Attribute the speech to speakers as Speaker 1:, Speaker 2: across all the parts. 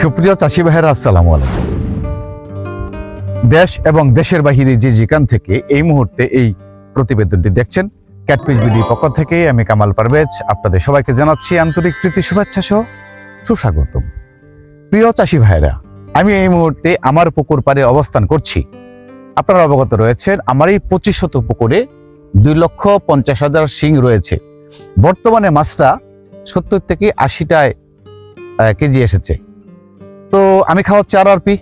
Speaker 1: সুপ্রিয় চাষি ভাইয়েরা, আসসালামু আলাইকুম। দেশ এবং দেশের বাহিরে যে যেখান থেকে এই মুহূর্তে এই প্রতিবেদনটি দেখছেন ক্যাটপিস বিডি পক্ষ থেকে আমি কামাল পারভেজ আপনাদের সবাইকে জানাচ্ছি আন্তরিক প্রীতি, শুভেচ্ছা সহ সুস্বাগতম। প্রিয় চাষি ভাইরা আমি এই মুহূর্তে আমার পুকুর পাড়ে অবস্থান করছি। আপনারা অবগত রয়েছেন, আমার এই পঁচিশ শত পুকুরে দুই লক্ষ পঞ্চাশ হাজার শিং রয়েছে। বর্তমানে মাছটা সত্তর থেকে আশিটায় কেজি এসেছে। তো আমি খাওয়াচ্ছি আর আর পি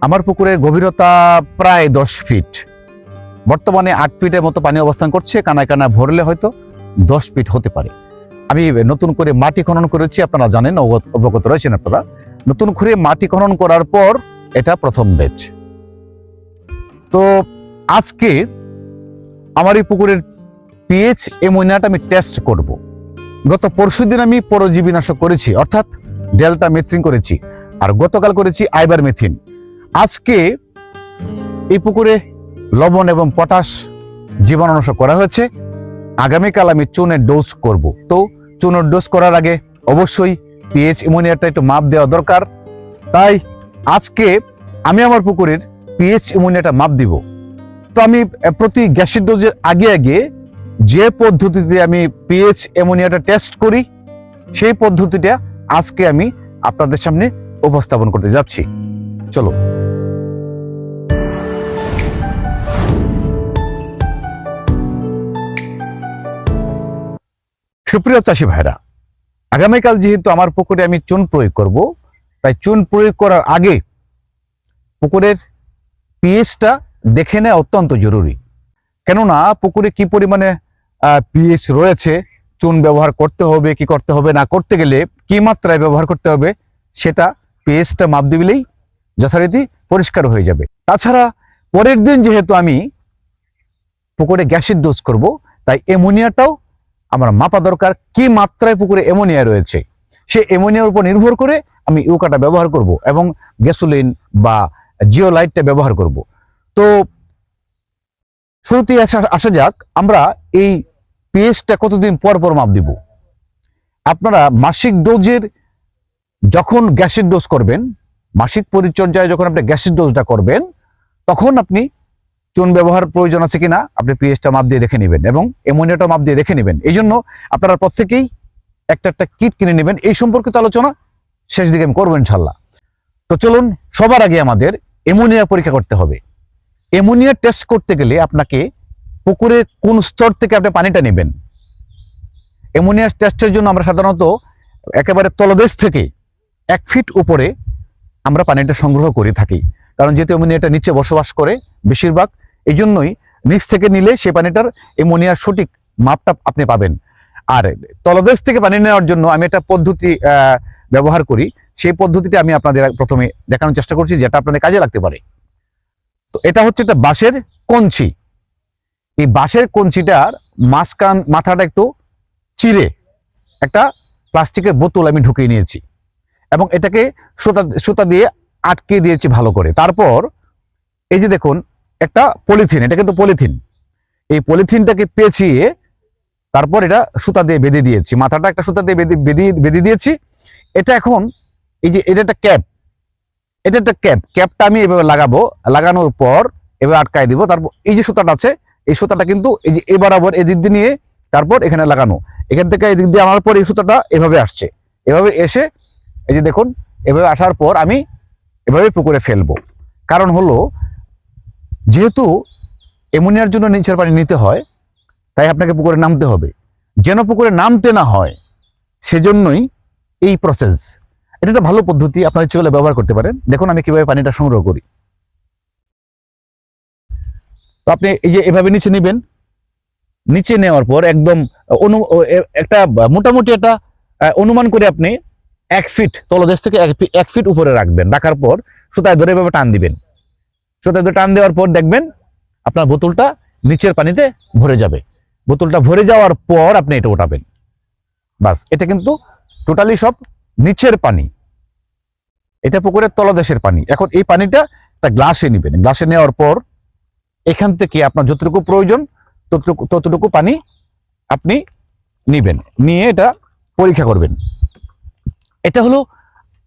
Speaker 1: আমার পুকুরের গভীরতা প্রায় দশ ফিট বর্তমানে আট ফিটের মতো পানি অবস্থান করছে, কানায় কানায় ভরলে হয়তো দশ ফিট হতে পারে। আমি নতুন করে মাটি খনন করেছি, আপনারা জানেন, অবগত- রয়েছেন আপনারা। নতুন করে মাটি খনন করার পর এটা প্রথম বেচ তো আজকে আমার এই পুকুরের পিএইচ এমোনিয়াটা আমি টেস্ট করব। গত পরশুদিন আমি পরজীবীনাশক করেছি, অর্থাৎ ডেল্টা মেথ্রিন করেছি। আর গতকাল করেছি আইবার মেথিন। আজকে এই পুকুরে লবণ এবং পটাশ জীবাণুনাশক করা হয়েছে। আগামীকাল আমি চুনের ডোজ করব। তো চুনের ডোজ করার আগে অবশ্যই পিএইচ ইমোনিয়াটা একটু মাপ দেওয়া দরকার। তাই আজকে আমি আমার পুকুরের পিএইচ ইমোনিয়াটা মাপ দিব। তো আমি প্রতি গ্যাসের ডোজের আগে আগে যে পদ্ধতিতে আমি পিএইচ অ্যামোনিয়াটা টেস্ট করি, সেই পদ্ধতিটা আজকে আমি আপনাদের সামনে উপস্থাপন করতে যাচ্ছি। চলো। সুপ্রিয় চাষি ভাইরা আগামীকাল যেহেতু আমার পুকুরে আমি চুন প্রয়োগ করব, তাই চুন প্রয়োগ করার আগে পুকুরের পিএইচটা দেখে নেওয়া অত্যন্ত জরুরি। কেননা, পুকুরে কি পরিমাণে পিএইচ রয়েছে, চুন ব্যবহার করতে হবে, কি করতে হবে, না করতে গেলে কি মাত্রায় ব্যবহার করতে হবে, সেটা পিএইচটা মাপ দিবিলেই যথারীতি পরিষ্কার হয়ে যাবে। তাছাড়া পরের দিন যেহেতু আমি পুকুরে গ্যাসের ডোজ করব, তাই অ্যামোনিয়াটাও আমার মাপা দরকার। কি মাত্রায় পুকুরে অ্যামোনিয়া রয়েছে, সে অ্যামোনিয়ার উপর নির্ভর করে আমি ইউকাটা ব্যবহার করব এবং গ্যাসোলিন বা জিওলাইটটা ব্যবহার করব। তো শুরুতেই আসা আসা যাক, আমরা এই পিএইচটা কতদিন পর পর মাপ দিব? আপনারা মাসিক ডোজের যখন গ্যাসের ডোজ করবেন, মাসিক পরিচর্যায় যখন আপনি গ্যাসের ডোজটা করবেন, তখন আপনি চুন ব্যবহার প্রয়োজন আছে কিনা, আপনি পিএইচটা মাপ দিয়ে দেখে নেবেন এবং অ্যামোনিয়াটা মাপ দিয়ে দেখে নেবেন। এই জন্য আপনারা প্রত্যেকেই একটা একটা কিট কিনে নেবেন। এই সম্পর্কিত আলোচনা শেষ দিকে আমি করব ইনশাল্লাহ তো চলুন, সবার আগে আমাদের অ্যামোনিয়া পরীক্ষা করতে হবে। অ্যামোনিয়া টেস্ট করতে গেলে আপনাকে পুকুরের কোন স্তর থেকে আপনি পানিটা নেবেন? অ্যামোনিয়া টেস্টের জন্য আমরা সাধারণত একেবারে তলদেশ থেকে এক ফিট উপরে আমরা পানিটা সংগ্রহ করে থাকি। কারণ যেহেতু অ্যামোনিয়াটা নিচে বসবাস করে বেশিরভাগ এই জন্যই নিচ থেকে নিলে সেই পানিটার অ্যামোনিয়ার সঠিক মাপটা আপনি পাবেন। আর তলদেশ থেকে পানি নেওয়ার জন্য আমি একটা পদ্ধতি ব্যবহার করি। সেই পদ্ধতিটা আমি আপনাদের প্রথমে দেখানোর চেষ্টা করছি, যেটা আপনাদের কাজে লাগতে পারে। তো এটা হচ্ছে একটা বাঁশের কঞ্চি। এই বাঁশের কঞ্চিটার মাঝখান মাথাটা একটু চিরে একটা প্লাস্টিকের বোতল আমি ঢুকিয়ে নিয়েছি। এবং এটাকে সুতা সুতা দিয়ে আটকে দিয়েছি ভালো করে। তারপর এই যে দেখুন, একটা পলিথিন, এটা কিন্তু পলিথিন। এই পলিথিনটাকে পেঁচিয়ে তারপর এটা সুতা দিয়ে বেঁধে দিয়েছি। মাথাটা একটা সুতা দিয়ে বেঁধে বেঁধে দিয়েছি। এটা এখন এই যে, এটা একটা ক্যাপ। এটা একটা ক্যাপ। ক্যাপটা আমি এভাবে লাগাবো। লাগানোর পর এভাবে আটকায় দিব। তারপর এই যে সুতাটা আছে, এই সুতাটা কিন্তু এই যে এ বরাবর এদিক দিয়ে নিয়ে তারপর এখানে লাগানো। এখান থেকে এদিক দিয়ে আমার পর এই সুতাটা এভাবে আসছে। এভাবে এসে এই যে দেখুন, এভাবে আসার পর আমি এভাবে পুকুরে ফেলব। কারণ হলো, যেহেতু অ্যামোনিয়ার জন্য নিচের পানি নিতে হয়, তাই আপনাকে পুকুরে নামতে হবে। যেন পুকুরে নামতে না হয়, সেজন্যই এই প্রসেস এটা একটা ভালো পদ্ধতি, আপনারা চলে ব্যবহার করতে পারেন। দেখুন, আমি কীভাবে পানিটা সংগ্রহ করি। তো আপনি এই যে এভাবে নিচে নেবেন, নিচে নেওয়ার পর একদম অনু একটা মোটামুটি একটা অনুমান করে আপনি এক ফিট তলদেশ থেকে এক ফিট উপরে রাখবেন। রাখার পর সুতায় ধরে এভাবে টান দিবেন। সুতায় ধরে টান দেওয়ার পর দেখবেন আপনার বোতলটা নিচের পানিতে ভরে যাবে। বোতলটা ভরে যাওয়ার পর আপনি এটা ওঠাবেন। বাস, এটা কিন্তু টোটালি সব নিচের পানি। এটা পুকুরের তলদেশের পানি। এখন এই পানিটা একটা গ্লাসে নেবেন। গ্লাসে নেওয়ার পর এখান থেকে আপনার যতটুকু প্রয়োজন, ততটুকু ততটুকু পানি আপনি নিবেন। নিয়ে এটা পরীক্ষা করবেন। এটা হলো,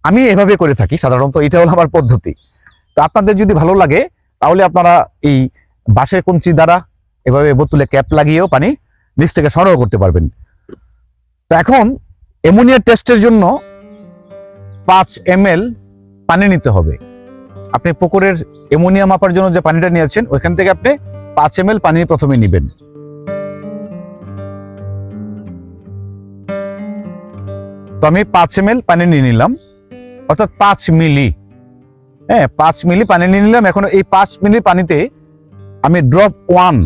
Speaker 1: আমি এভাবে করে থাকি সাধারণত, এটা হলো আমার পদ্ধতি। তো আপনাদের যদি ভালো লাগে, তাহলে আপনারা এই বাঁশের কঞ্চি দ্বারা এভাবে বোতলে ক্যাপ লাগিয়েও পানি নিচ থেকে সংগ্রহ করতে পারবেন। তো এখন, অ্যামোনিয়া টেস্টের জন্য পাঁচ এম পানি নিতে হবে। আপনি পুকুরের অ্যামোনিয়া মাপার জন্য যে পানিটা নিয়েছেন, ওইখান থেকে আপনি পাঁচ এম পানি প্রথমে নেবেন। তো আমি পাঁচ এম পানি নিয়ে নিলাম। অর্থাৎ পাঁচ মিলি। হ্যাঁ পাঁচ মিলি পানি নিয়ে নিলাম। এখন এই পাঁচ মিলি পানিতে আমি ড্রপ ওয়ান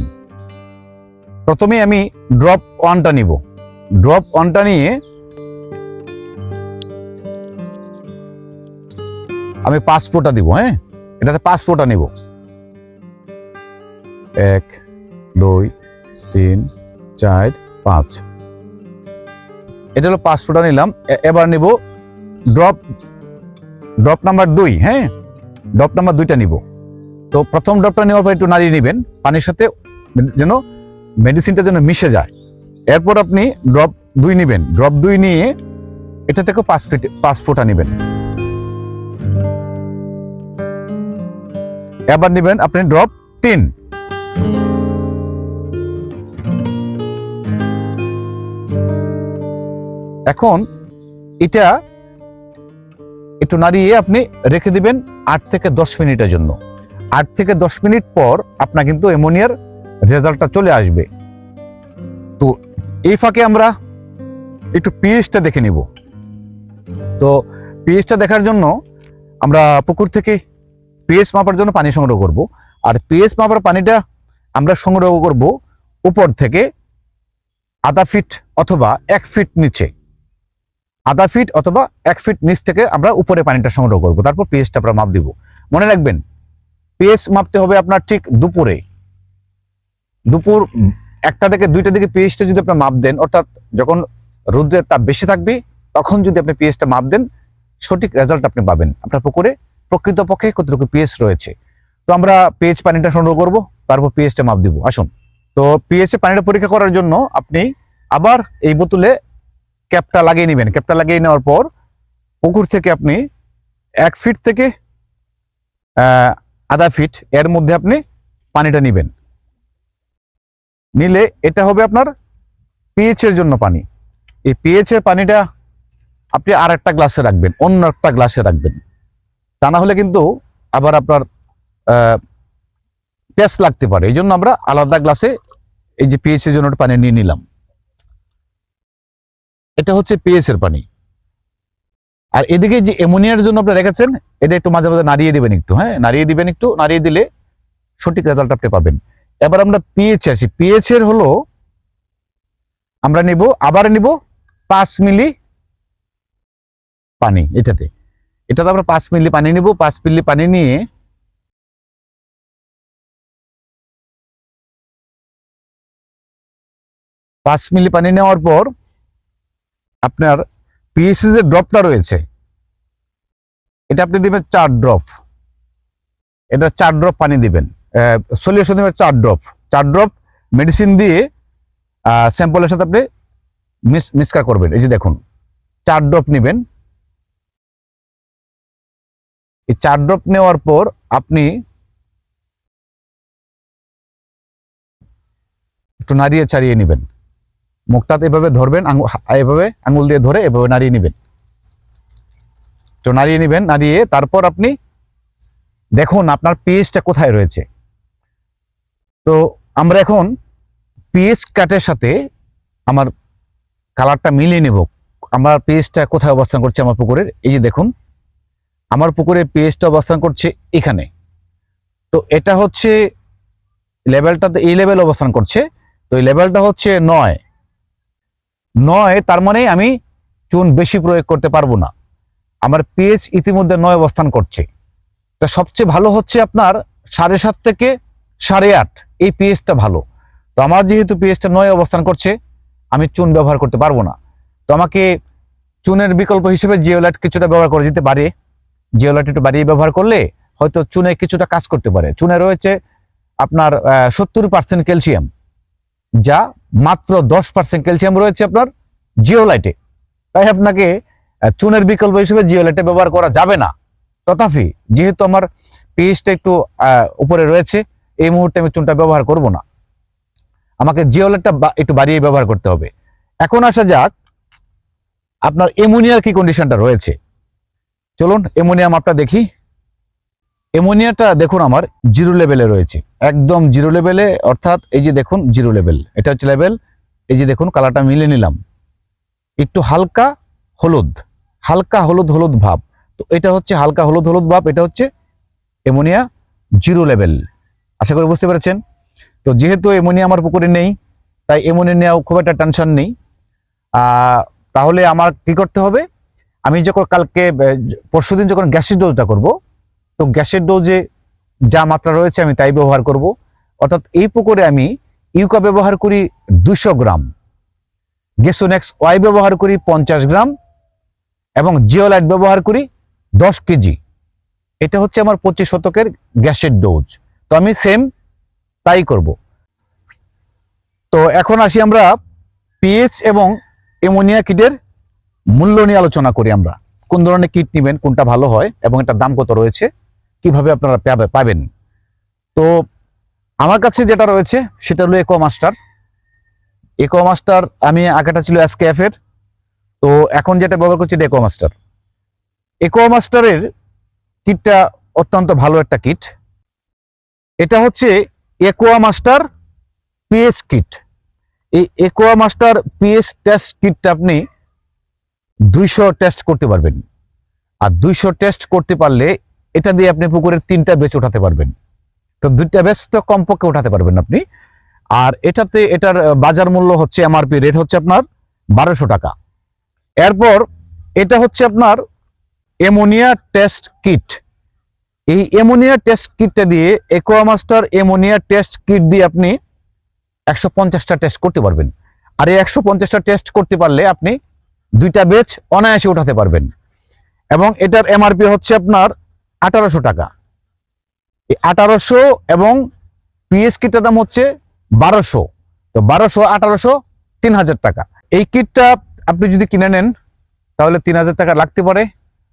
Speaker 1: প্রথমে আমি ড্রপ ওয়ানটা নিব। ড্রপ ওয়ানটা নিয়ে আমি পাঁচ ফোঁটা দিব হ্যাঁ? এটাতে পাঁচ ফোঁটা নিব। এক, দুই, তিন, চার, পাঁচ। এটা হলো পাঁচ ফোঁটা নিলাম এবার নিব ড্রপ ড্রপ নাম্বার দুই হ্যাঁ? ড্রপ নাম্বার দুইটা নিব। তো প্রথম ড্রপটা নেওয়ার পর একটু নাড়িয়ে নেবেন, পানির সাথে যেন মেডিসিনটা যেন মিশে যায়। এরপর আপনি ড্রপ দুই নেবেন। ড্রপ দুই নিয়ে এটা থেকে পাঁচ ফিট পাঁচ ফোঁটা নেবেন। এবার নেবেন আপনি ড্রপ তিন। এখন এটা একটু নাড়িয়ে আপনি রেখে দিবেন আট থেকে দশ মিনিটের জন্য। আট থেকে দশ মিনিট পর আপনার কিন্তু অ্যামোনিয়ার রেজাল্টটা চলে আসবে। তো এই ফাঁকে আমরা একটু পিএইচটা দেখে নিব। তো পিএইচটা দেখার জন্য আমরা পুকুর থেকে পিএইচ মাপার জন্য পানি সংগ্রহ করব। আর পিএইচ মাপার পানিটা আমরা সংগ্রহ করব উপর থেকে আধা ফিট অথবা এক ফিট নিচে। আধা ফিট অথবা এক ফিট নিচ থেকে আমরা উপরে পানিটা সংগ্রহ করব। তারপর পিএইচটা আমরা মাপ দিব। মনে রাখবেন পিএইচ মাপতে হবে আপনার ঠিক দুপুরে। দুপুর একটা থেকে দুইটা দিকে পিএইচটা যদি আপনি মাপ দেন, অর্থাৎ যখন রোদ্রের তাপ বেশি থাকবে, তখন যদি আপনি পিএইচটা মাপ দেন, সঠিক রেজাল্ট আপনি পাবেন। আপনার পুকুরে প্রকৃতপক্ষে কতটুকু পিএইচ রয়েছে। তো আমরা পিএইচ পানিটা সংগ্রহ করব, তারপর পিএইচটা মাপ দিব। আসুন। তো পিএইচ পানিটা পরীক্ষা করার জন্য আপনি আবার এই বোতলে ক্যাপটা লাগিয়ে নেবেন। ক্যাপটা লাগিয়ে নেওয়ার পর পুকুর থেকে আপনি এক ফিট থেকে আধা ফিট এর মধ্যে আপনি পানিটা নেবেন। নিলে এটা হবে আপনার পিএইচ এর জন্য পানি। এই পিএইচ এর পানিটা আপনি আর একটা গ্লাসে রাখবেন, অন্য একটা গ্লাসে রাখবেন। তা না হলে কিন্তু আবার আপনার পেস লাগতে পারে। এই জন্য আমরা আলাদা গ্লাসে এই যে পিএইচ এর জন্য পানি নিয়ে নিলাম। এটা হচ্ছে পিএইচ এর পানি। আর এদিকে যে অ্যামোনিয়ার জন্য আপনি রেখেছেন, এটা একটু মাঝে মাঝে নাড়িয়ে দিবেন একটু হ্যাঁ? নাড়িয়ে দিবেন একটু, নাড়িয়ে দিলে সঠিক রেজাল্ট আপনি পাবেন। এবার আমরা পিএইচ আসি। পিএইচ এর হলো, আমরা নিব, আবার নিব পাঁচ মিলি পানি এটাতে। এটাতে আমরা পাঁচ মিলি পানি নিব, পাঁচ মিলি পানি নিয়ে পাঁচ মিলি পানি নেওয়ার পর আপনার পিএসসি যে ড্রপটা রয়েছে। এটা আপনি দেবেন চার ড্রপ এটা চার ড্রপ পানি দিবেন। সলিউশন দেবেন চার ড্রপ চার ড্রপ মেডিসিন দিয়ে স্যাম্পলের সাথে আপনি মিস, মিসকা করবেন। এই যে দেখুন, চার ড্রপ নেবেন। এই চার ড্রপ নেওয়ার পর আপনি একটু নাড়িয়ে ছাড়িয়ে নেবেন। মুখটাতে এভাবে ধরবেন এভাবে আঙুল দিয়ে ধরে এভাবে নাড়িয়ে নেবেন। তো নাড়িয়ে নেবেন, নাড়িয়ে তারপর আপনি দেখুন আপনার পিএইচটা কোথায় রয়েছে। তো আমরা এখন পিএইচ কাটের সাথে আমার কালারটা মিলিয়ে নেব। আমার পিএইচটা কোথায় অবস্থান করছে আমার পুকুরের? এই যে দেখুন, আমার পুকুরের পিএইচটা অবস্থান করছে এখানে। তো এটা হচ্ছে লেভেলটাতে এই লেভেল অবস্থান করছে। তো এই লেভেলটা হচ্ছে নয়। নয়, তার মানে আমি চুন বেশি প্রয়োগ করতে পারব না। আমার পিএইচ ইতিমধ্যে নয় অবস্থান করছে। তো সবচেয়ে ভালো হচ্ছে আপনার সাড়ে সাত থেকে সাড়ে আট, এই পিএইচটা ভালো। তো আমার যেহেতু পিএইচটা নয় অবস্থান করছে, আমি চুন ব্যবহার করতে পারব না। তো আমাকে চুনের বিকল্প হিসেবে জিওলাইট কিছুটা ব্যবহার করে যেতে পারে। জিওলাইট একটু বাড়িয়ে ব্যবহার করলে হয়তো চুনে কিছুটা কাজ করতে পারে। চুনে রয়েছে আপনার সত্তর পার্সেন্ট ক্যালসিয়াম যা মাত্র দশ পার্সেন্ট ক্যালসিয়াম রয়েছে আপনার জিওলাইটে। তাই আপনাকে চুনের বিকল্প হিসেবে জিওলাইটে ব্যবহার করা যাবে না। তথাপি, যেহেতু আমার পিএইচটা একটু উপরে রয়েছে, এই মুহূর্তে আমি চুনটা ব্যবহার করব না। আমাকে জিওলাইটটা একটু বাড়িয়ে ব্যবহার করতে হবে। এখন আসা যাক, আপনার এমোনিয়ার কি কন্ডিশনটা রয়েছে। চলুন এমোনিয়াম মাপটা দেখি। এমোনিয়াটা দেখুন আমার জিরো লেভেলে রয়েছে। একদম জিরো লেভেলে অর্থাৎ এই যে দেখুন জিরো লেভেল এটা হচ্ছে লেভেল এই যে দেখুন কালারটা মিলে নিলাম। একটু হালকা হলুদ হালকা হলুদ হলুদ ভাব। তো এটা হচ্ছে হালকা হলুদ হলুদ ভাব, এটা হচ্ছে এমোনিয়া জিরো লেভেল আশা করি বুঝতে পেরেছেন? তো যেহেতু এমোনিয়া আমার পুকুরে নেই, তাই নেওয়া খুব একটা টেনশন নেই। তাহলে আমার কি করতে হবে? আমি যখন কালকে পরশু দিন যখন গ্যাসের ডোজটা করব তো গ্যাসের ডোজে যা মাত্রা রয়েছে আমি তাই ব্যবহার করব। অর্থাৎ এই পুকুরে আমি ইউকা ব্যবহার করি দুশো গ্রাম, গেসোনেক্স ওয়াই ব্যবহার করি পঞ্চাশ গ্রাম এবং জিওলাইট ব্যবহার করি দশ কেজি। এটা হচ্ছে আমার পঁচিশ শতকের গ্যাসের ডোজ। তো আমি সেম তাই করব। তো এখন আসি আমরা পিএইচ এবং এমোনিয়া কিটের মূল্য নিয়ে আলোচনা করি আমরা। কোন ধরনের কিট নেবেন, কোনটা ভালো হয় এবং এটার দাম কত রয়েছে? কীভাবে আপনারা পাবে- পাবেন। তো আমার কাছে যেটা রয়েছে, সেটা হলো একো মাস্টার একো মাস্টার আমি আগেটা ছিল এসকেএফ এর। তো এখন যেটা ব্যবহার করছি, এটা মাস্টার একো মাস্টারের কিটটা অত্যন্ত ভালো একটা কিট। এটা হচ্ছে একোয়া মাস্টার পিএস কিট। এই একোয়া মাস্টার পিএস টেস্ট কিটটা আপনি দুইশো টেস্ট করতে পারবেন। আর দুইশো টেস্ট করতে পারলে এটা দিয়ে আপনি পুকুরের তিনটা বেচ উঠাতে পারবেন। তো দুইটা বেচ তো কমপক্ষে উঠাতে পারবেন আপনি। আর এটাতে এটার বাজার মূল্য হচ্ছে এমআরপি রেট হচ্ছে আপনার বারোশো টাকা। এরপর এটা হচ্ছে আপনার এমোনিয়া টেস্ট কিট। এই এমোনিয়া টেস্ট কিটটা দিয়ে একোয়ামাস্টার এমোনিয়া টেস্ট কিট দিয়ে আপনি একশো পঞ্চাশটা টেস্ট করতে পারবেন। আর এই একশো পঞ্চাশটা টেস্ট করতে পারলে আপনি দুইটা বেচ অনায়াসে উঠাতে পারবেন। এবং এটার এমআরপি হচ্ছে আপনার আঠারোশো টাকা। এই আঠারোশো এবং পিএস কিটটার দাম হচ্ছে বারোশো। তো বারোশো, আঠারোশো, তিন হাজার টাকা। এই কিটটা আপনি যদি কিনে নেন, তাহলে তিন হাজার টাকা লাগতে পারে।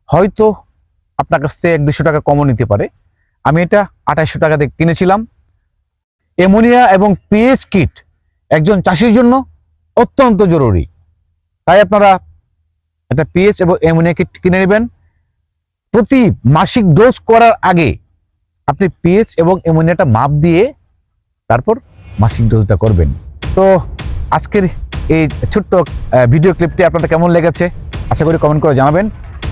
Speaker 1: হয়তো আপনার কাছ থেকে এক দুশো টাকা কমও নিতে পারে। আমি এটা আঠাইশশো টাকা দিয়ে কিনেছিলাম। এমোনিয়া এবং পিএইচ কিট একজন চাষির জন্য অত্যন্ত জরুরি। তাই আপনারা একটা পিএইচ এবং এমোনিয়া কিট কিনে নেবেন। প্রতি মাসিক ডোজ করার আগে আপনি পিএইচ এবং এমোনিয়াটা মাপ দিয়ে তারপর মাসিক ডোজটা করবেন। তো আজকের এই ছোট্ট ভিডিও ক্লিপটি আপনাদের কেমন লেগেছে? আশা করি কমেন্ট করে জানাবেন।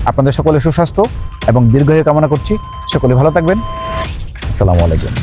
Speaker 1: আপনাদের সকলে সুস্বাস্থ্য এবং দীর্ঘায়ু কামনা করছি। সকলে ভালো থাকবেন। আসসালামু আলাইকুম।